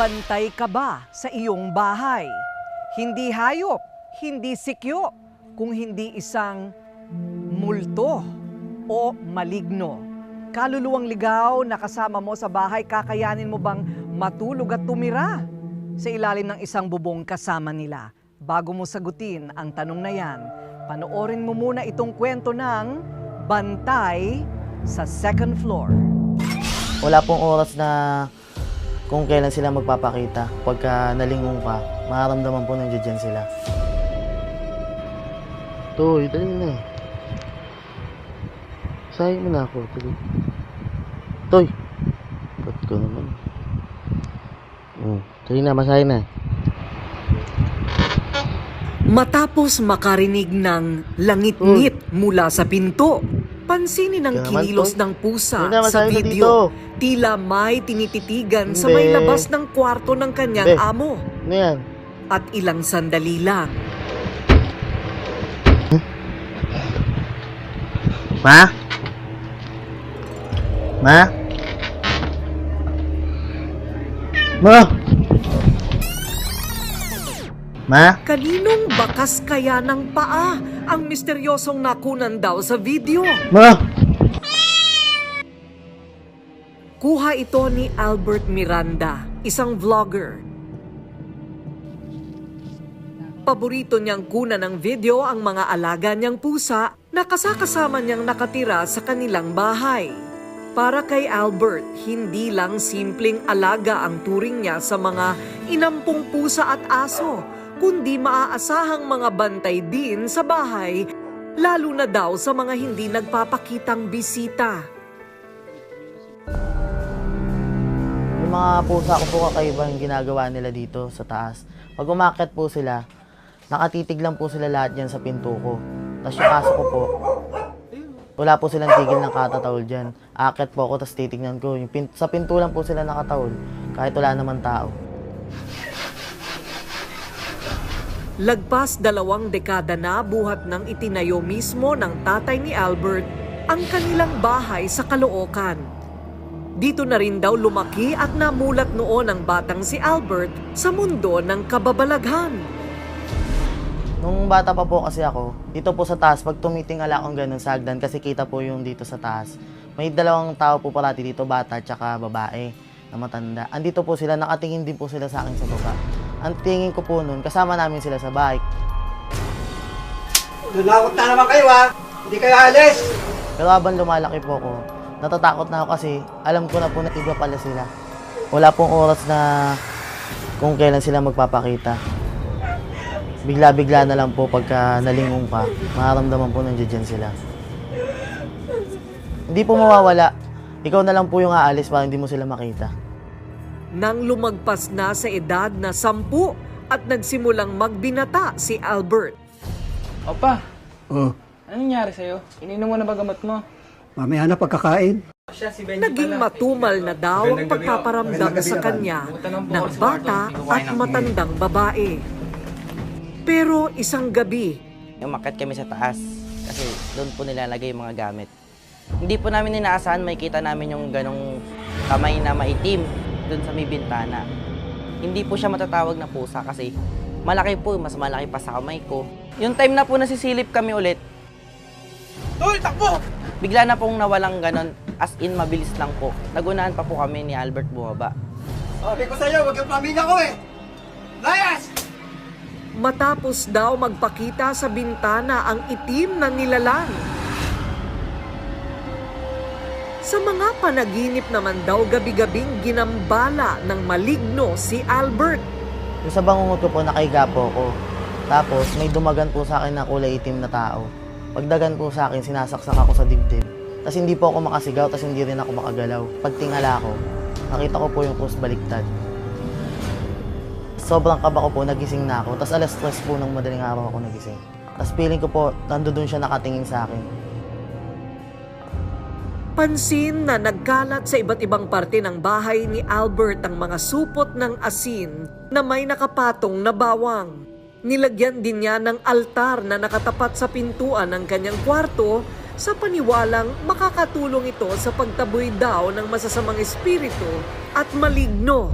Bantay ka ba sa iyong bahay? Hindi hayop, hindi sikyo, kung hindi isang multo o maligno. Kaluluwang ligaw na kasama mo sa bahay, kakayanin mo bang matulog at tumira sa ilalim ng isang bubong kasama nila? Bago mo sagutin ang tanong na yan, panoorin mo muna itong kwento ng Bantay sa second floor. Wala pong oras na kung kailan sila magpapakita. Pagka nalingon ka, mararamdaman po nandiyan dyan sila. Toy, dali na. Sayang mo na ako. Dali. Toy. Ba't ko naman? Oh, dali na, masaya na. Matapos makarinig ng langit-ngit mula sa pinto, pansinin ang Kaya naman, Tol. ng pusa sa video. Tila may tinititigan sa may labas ng kwarto ng kanyang Hindi. amo. Ano yan? At ilang sandali lang, Ma? Ma? Ma? Ma? kaninong bakas kaya ng paa ang misteryosong nakunan daw sa video? Ma? Kuha ito ni Albert Miranda, isang vlogger. Paborito niyang kuna ng video ang mga alaga niyang pusa na kasakasama niyang nakatira sa kanilang bahay. Para kay Albert, hindi lang simpleng alaga ang turing niya sa mga inampung pusa at aso, kundi maaasahang mga bantay din sa bahay, lalo na daw sa mga hindi nagpapakitang bisita. Yung mga pusa ko po kakaiba yung ginagawa nila dito sa taas. Pag umakit po sila, nakatitig lang po sila lahat yan sa pinto ko. Tapos yung aso ko po, wala po silang tigil ng katatawol dyan. Akit po ako, tapos titignan ko. Yung pin- sa pinto lang po sila nakatawol, kahit wala naman tao. Lagpas dalawang dekada na buhat ng itinayo mismo ng tatay ni Albert ang kanilang bahay sa Caloocan. Dito na rin daw lumaki at namulat noon ang batang si Albert sa mundo ng kababalaghan. Nung bata pa po kasi ako, dito po sa taas, pag tumitingala akong ganun sa hagdan, kasi kita po yung dito sa taas. May dalawang tao po parati dito, bata at babae na matanda. Andito po sila, nakatingin din po sila sa akin sa baba. Ang tingin ko po nun, kasama namin sila sa bike. Lunakot na naman kayo ha! Hindi kayo alis! Pero habang lumalaki po ako, natatakot na ako kasi alam ko na po na iba pala sila. Wala pong oras na kung kailan sila magpapakita. Bigla-bigla na lang po pagka nalingon ka, mararamdaman po nandiyan dyan sila. Hindi po mawawala. Ikaw na lang po yung aalis para hindi mo sila makita. Nang lumagpas na sa edad na sampu at nagsimulang magbinata si Albert. Opa, Oh, anong nangyari sa'yo? Ininom mo na ba gamot mo? mamaya na pagkakain. Siya, si Benji Naging pala. matumal na daw ang pagpaparamdam sa kanya ng bata at matandang babae. Pero isang gabi, umakyat kami sa taas kasi doon po nilalagay yung mga gamit. Hindi po namin inaasahan may kita namin yung ganong kamay na maitim doon sa may bintana. Hindi po siya matatawag na pusa kasi malaki po, mas malaki pa sa kamay ko. Yung time na po nasisilip kami ulit, Uy, takbo! bigla na pong nawalang ganon, as in mabilis lang po. Nagunahan pa po kami ni Albert bumaba. Sabi ko sa'yo, huwag kang paminga ko eh! Layas! matapos daw magpakita sa bintana ang itim na nilalang. Sa mga panaginip naman daw gabi-gabing ginambala ng maligno si Albert. Yung sa bangungot ko po, nakahiga po ako. Tapos, may dumagan po sa akin na kulay itim na tao. Pagdagan po sa akin, sinasaksak ako sa dibdib. Tapos hindi po ako makasigaw, tapos hindi rin ako makagalaw. Pagtingala ko, nakita ko po yung post baliktad. Sobrang kaba ko po, nagising na ako. Tapos alas 3 po ng madaling araw ako nagising. Tapos feeling ko po, nando doon siya nakatingin sa akin. Pansin na nagkalat sa iba't ibang parte ng bahay ni Albert ang mga supot ng asin na may nakapatong na bawang. Nilagyan din niya ng altar na nakatapat sa pintuan ng kanyang kwarto sa paniwalang makakatulong ito sa pagtaboy daw ng masasamang espiritu at maligno.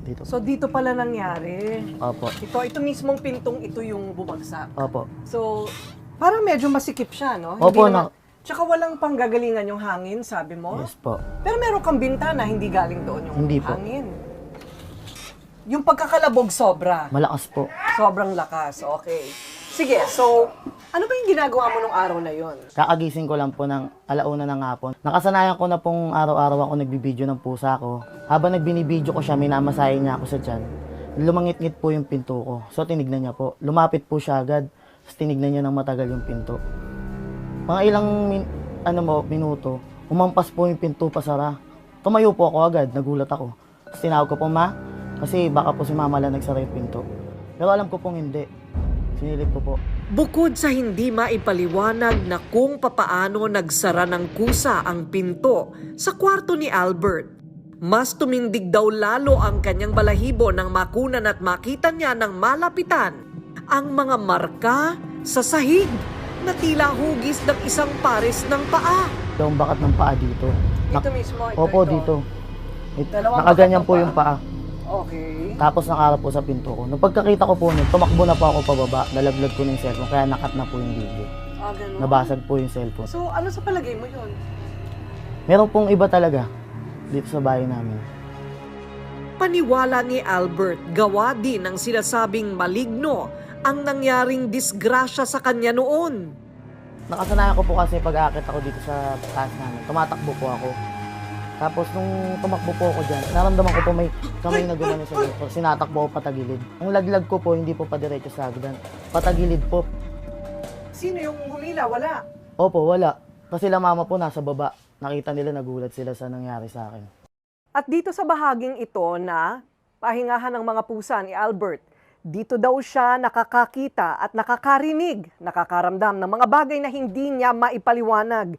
Dito. So dito pala nangyari. Opo. Ito, ito mismong pintong ito yung bumagsak. Opo. So, parang medyo masikip siya, no? Opo, naman- na- Tsaka walang panggagalingan yung hangin, sabi mo? Yes po. Pero meron kang bintana, hindi galing doon yung Hindi po. hangin. Yung pagkakalabog sobra. Malakas po. Sobrang lakas, okay. Sige, so, ano ba yung ginagawa mo nung araw na yon? Kakagising ko lang po ng alauna ng hapon. Nakasanayan ko na pong araw-araw ako nagbibideo ng pusa ko. Habang nagbinibideo ko siya, minamasahe niya ako sa tiyan. Lumangit-ngit po yung pinto ko. So tinignan niya po. Lumapit po siya agad. Tapos tinignan niya ng matagal yung pinto. Mga ilang min- ano mo, minuto, umampas po yung pinto pasara. Tumayo po ako agad, nagulat ako. Tapos tinawag ko po, ma, kasi baka po si mama lang nagsara yung pinto. Pero alam ko pong hindi. Sinilip ko po. Bukod sa hindi maipaliwanag na kung papaano nagsara ng kusa ang pinto sa kwarto ni Albert, mas tumindig daw lalo ang kanyang balahibo nang makunan at makita niya ng malapitan ang mga marka sa sahig na tila hugis ng isang pares ng paa. Yung bakat ng paa dito. Nak- Ito mismo, ito, Opo, ito. dito. It, Dalawang nakaganyan ng po yung paa. Okay. Tapos nakarap po sa pinto ko. Nung pagkakita ko po nun, tumakbo na po ako pababa. Nalaglag ko yung cellphone, kaya nakat na po yung video. Ah, ganun. Nabasag po yung cellphone. So, ano sa palagay mo yun? Meron pong iba talaga dito sa bahay namin. Paniwala ni Albert, gawa din ng sinasabing maligno ang nangyaring disgrasya sa kanya noon. Nakasanayan ko po kasi pag aakit ako dito sa taas namin. Tumatakbo po ako. Tapos nung tumakbo po ako dyan, naramdaman ko po may kamay na gumano sa ko. Sinatakbo ako patagilid. Ang laglag ko po, hindi po pa diretso sa hagdan. Patagilid po. Sino yung humila? Wala. Opo, wala. Kasi la mama po nasa baba. Nakita nila, nagulat sila sa nangyari sa akin. At dito sa bahaging ito na pahingahan ng mga pusa ni Albert, dito daw siya nakakakita at nakakarinig, nakakaramdam ng mga bagay na hindi niya maipaliwanag.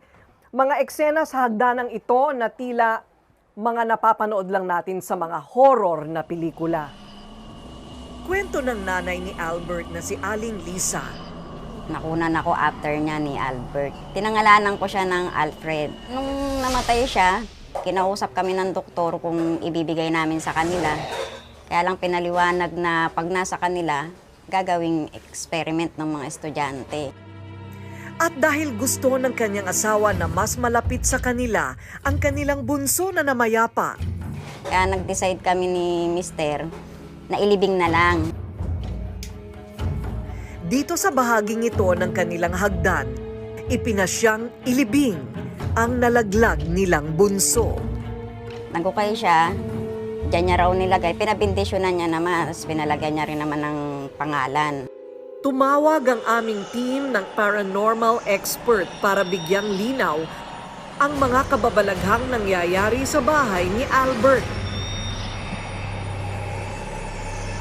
Mga eksena sa hagdanang ito na tila mga napapanood lang natin sa mga horror na pelikula. Kwento ng nanay ni Albert na si Aling Lisa Nakunan ako after niya ni Albert. Tinangalanan ko siya ng Alfred. Nung namatay siya, kinausap kami ng doktor kung ibibigay namin sa kanila. Kaya lang pinaliwanag na pag nasa kanila, gagawing experiment ng mga estudyante. At dahil gusto ng kanyang asawa na mas malapit sa kanila ang kanilang bunso na namayapa, Kaya nag-decide kami ni Mister na ilibing na lang. dito sa bahaging ito ng kanilang hagdan, ipinasyang ilibing ang nalaglag nilang bunso. Nagukay siya, dyan niya raw nilagay. Pinabindisyonan niya naman, tapos pinalagyan niya rin naman ng pangalan. Tumawag ang aming team ng paranormal expert para bigyang linaw ang mga kababalaghang nangyayari sa bahay ni Albert.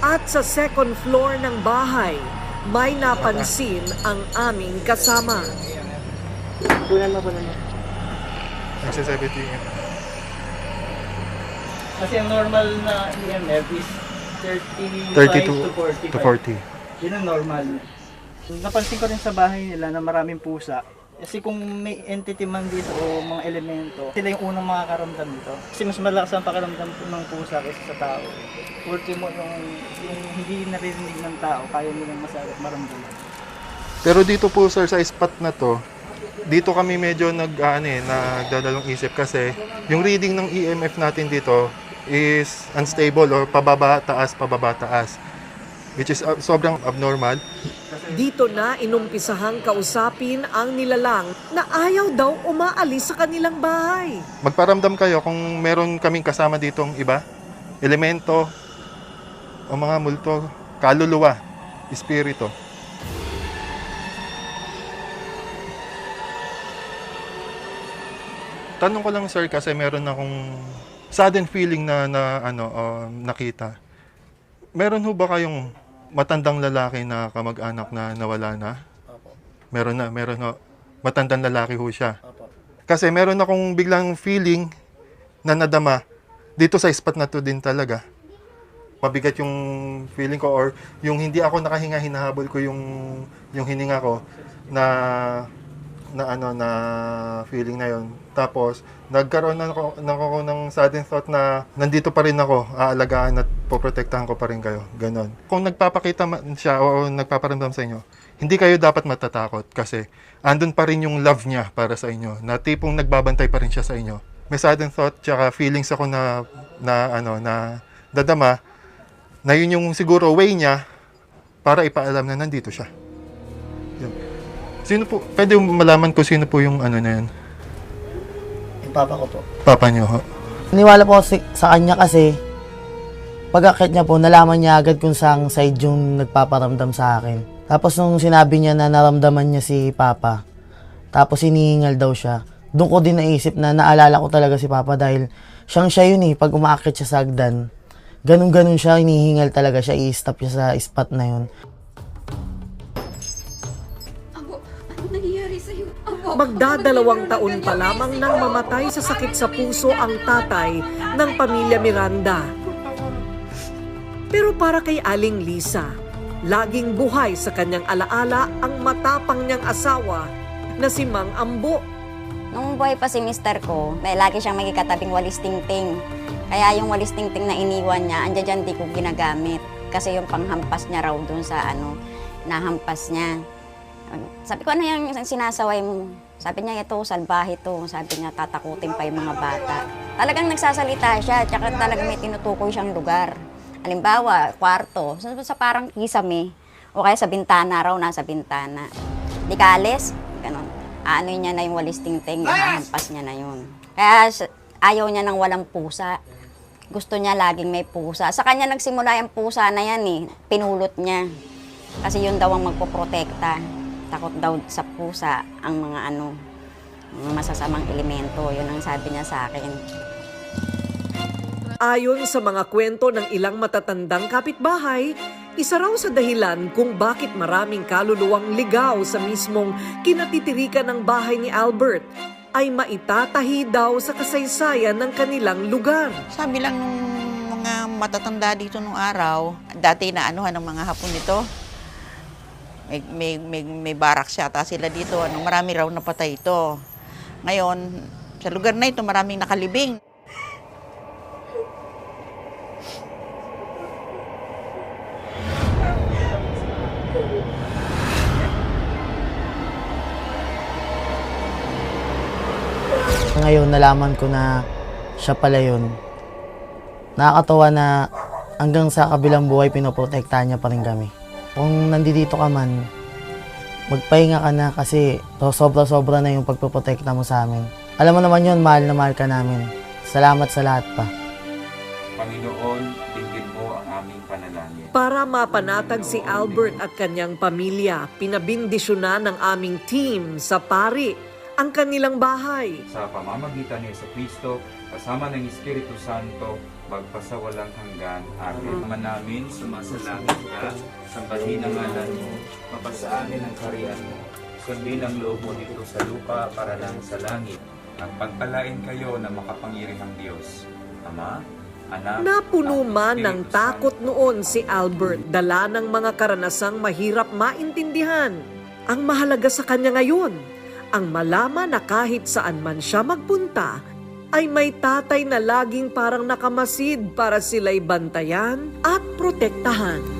At sa second floor ng bahay, may napansin ang aming kasama. Nagsiseventeen. Kasi ang normal na EMF is 35 32 to 45. to 40. Yun ang normal. Napansin ko rin sa bahay nila na maraming pusa. Kasi kung may entity man dito o mga elemento, sila yung unang makakaramdam dito. Kasi mas malakas ang pakiramdam ng pusa kaysa sa tao. Ultimo yung, yung hindi naririnig ng tao, kaya nilang masagot maramdaman. Pero dito po sir sa spot na to, dito kami medyo nag ano eh, nagdadalong isip kasi yung reading ng EMF natin dito is unstable or pababa taas pababa taas which is uh, sobrang abnormal. Dito na inumpisahang kausapin ang nilalang na ayaw daw umaalis sa kanilang bahay. Magparamdam kayo kung meron kaming kasama ditong iba, elemento o mga multo, kaluluwa, espiritu. Tanong ko lang sir kasi meron akong sudden feeling na, na ano um, nakita. Meron ho ba kayong matandang lalaki na kamag-anak na nawala na? Meron na, meron ho. Matandang lalaki ho siya. Kasi meron akong biglang feeling na nadama dito sa spot na to din talaga. Mabigat yung feeling ko or yung hindi ako nakahinga, hinahabol ko yung yung hininga ko na na ano na feeling na yon. Tapos nagkaroon na ako, ako ng sudden thought na nandito pa rin ako, aalagaan at poprotektahan ko pa rin kayo. Ganon. Kung nagpapakita man siya o nagpaparamdam sa inyo, hindi kayo dapat matatakot kasi andun pa rin yung love niya para sa inyo. Na tipong nagbabantay pa rin siya sa inyo. May sudden thought tsaka feelings ako na na ano na dadama na yun yung siguro way niya para ipaalam na nandito siya. Sino po, pwede malaman ko sino po yung ano na yun? Yung papa ko po. Papa niyo, ho? Niwala po si, sa kanya kasi pag niya po, nalaman niya agad kung saang side yung nagpaparamdam sa akin. Tapos nung sinabi niya na naramdaman niya si Papa, tapos hinihingal daw siya, doon ko din naisip na naalala ko talaga si Papa dahil siyang siya yun eh, pag umaakit siya sa hagdan, ganun-ganun siya, hinihingal talaga siya, i-stop siya sa spot na yun. Magdadalawang taon pa lamang nang mamatay sa sakit sa puso ang tatay ng pamilya Miranda. Pero para kay Aling Lisa, laging buhay sa kanyang alaala ang matapang niyang asawa na si Mang Ambo. Nung buhay pa si mister ko, may lagi siyang may katabing walis tingting. Kaya yung walis tingting na iniwan niya, andyan dyan di ko ginagamit. Kasi yung panghampas niya raw dun sa ano, nahampas niya. Sabi ko, ano yung sinasaway mo? Sabi niya, ito, salbahe to. Sabi niya, tatakutin pa yung mga bata. Talagang nagsasalita siya, tsaka talagang may tinutukoy siyang lugar. Halimbawa, kwarto, sa, sa parang kisame, o kaya sa bintana raw, nasa bintana. Di ka alis, ganun. Ano niya na yung walis tingting, hahampas niya na yun. Kaya ayaw niya ng walang pusa. Gusto niya laging may pusa. Sa kanya nagsimula yung pusa na yan eh. Pinulot niya. Kasi yun daw ang magpoprotekta. Takot daw sa pusa ang mga ano, mga masasamang elemento. Yun ang sabi niya sa akin. Ayon sa mga kwento ng ilang matatandang kapitbahay, isa raw sa dahilan kung bakit maraming kaluluwang ligaw sa mismong kinatitirikan ng bahay ni Albert ay maitatahi daw sa kasaysayan ng kanilang lugar. Sabi lang nung mga matatanda dito nung araw, dati na anuhan ng mga hapon nito, may, may, may, may barak yata sila dito, ano, marami raw napatay ito. Ngayon, sa lugar na ito, maraming nakalibing. Ngayon, nalaman ko na siya pala yun. Nakakatawa na hanggang sa kabilang buhay, pinoprotektahan niya pa rin kami. Kung nandito ka man, magpahinga ka na kasi sobra-sobra na yung pagpoprotekta mo sa amin. Alam mo naman yun, mahal na mahal ka namin. Salamat sa lahat pa. Panginoon, dinggin mo ang aming panalangin. Para mapanatag si Albert at kanyang pamilya, pinabindisyonan ng aming team sa pari ang kanilang bahay. Sa pamamagitan ni Yeso Kristo, kasama ng Espiritu Santo, magpasawalang hanggan. Amen. Ama namin, sumasalangit ka, sambahin ang ngalan mo, mapasaanin ang kariyan mo, sundin ang loob mo dito sa lupa para lang sa langit. At pagpalain kayo ng makapangyarihang Diyos. Ama, Anak, Napuno man ng takot noon si Albert, dala ng mga karanasang mahirap maintindihan. Ang mahalaga sa kanya ngayon, ang malaman na kahit saan man siya magpunta, ay may tatay na laging parang nakamasid para sila'y bantayan at protektahan.